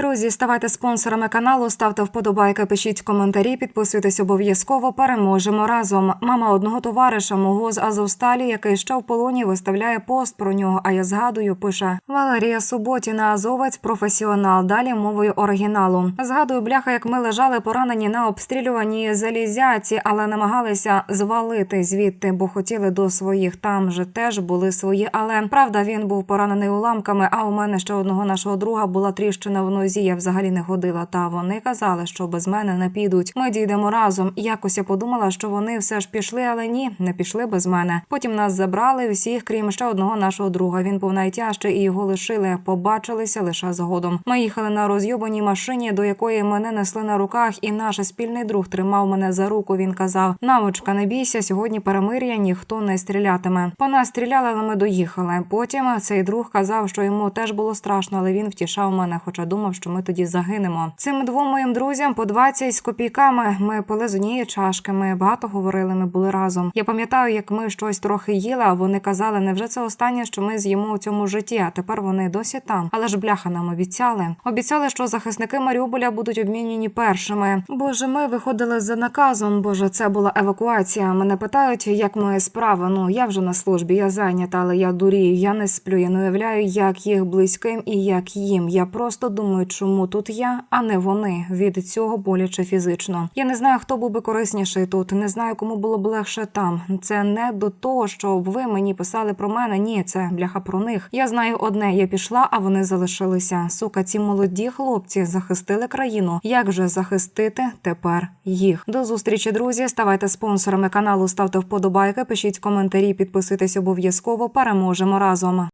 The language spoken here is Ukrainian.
Друзі, ставайте спонсорами каналу, ставте вподобайки, пишіть коментарі, підписуйтесь обов'язково. Переможемо разом. Мама одного товариша мого з Азовсталі, який ще в полоні, виставляє пост про нього. А я згадую, пише Валерія Суботіна, азовець, професіонал. Далі мовою оригіналу. Згадую, бляха, як ми лежали поранені на обстрілюваній залізяці, але намагалися звалити звідти, бо хотіли до своїх. Там же теж були свої. Але правда, він був поранений уламками. А у мене ще одного нашого друга була тріщина в нозі. Я взагалі не ходила. Та вони казали, що без мене не підуть. Ми дійдемо разом. Якось я подумала, що вони все ж пішли, але ні, не пішли без мене. Потім нас забрали всіх, крім ще одного нашого друга. Він був найтяжчий і його лишили. Побачилися лише згодом. Ми їхали на розйобаній машині, до якої мене несли на руках, і наш спільний друг тримав мене за руку. Він казав: Навочка, не бійся, сьогодні перемир'я, ніхто не стрілятиме. По нас стріляли, але ми доїхали. Потім цей друг казав, що йому теж було страшно, але він втішав мене, хоча думав, що ми тоді загинемо. Цим двом моїм друзям по 20 з копійками. Ми пили з однієї чашки. Ми багато говорили. Ми були разом. Я пам'ятаю, як ми щось трохи їли. А вони казали, невже це останнє, що ми з'їмо у цьому житті? А тепер вони досі там. Але ж бляха нам обіцяли. Обіцяли, що захисники Маріуполя будуть обмінені першими. Боже, ми виходили за наказом. Боже, це була евакуація. Мене питають, як моя справа. Ну я вже на службі, я зайнята, але я дурію. Я не сплю. Я не уявляю, як їх близьким і як їм. Я просто думаю, чому тут я, а не вони. Від цього боляче фізично. Я не знаю, хто був би корисніший тут. Не знаю, кому було б легше там. Це не до того, щоб ви мені писали про мене. Ні, це бляха про них. Я знаю одне. Я пішла, а вони залишилися. Сука, ці молоді хлопці захистили країну. Як же захистити тепер їх? До зустрічі, друзі. Ставайте спонсорами каналу, ставте вподобайки, пишіть коментарі, підписуйтесь обов'язково. Переможемо разом.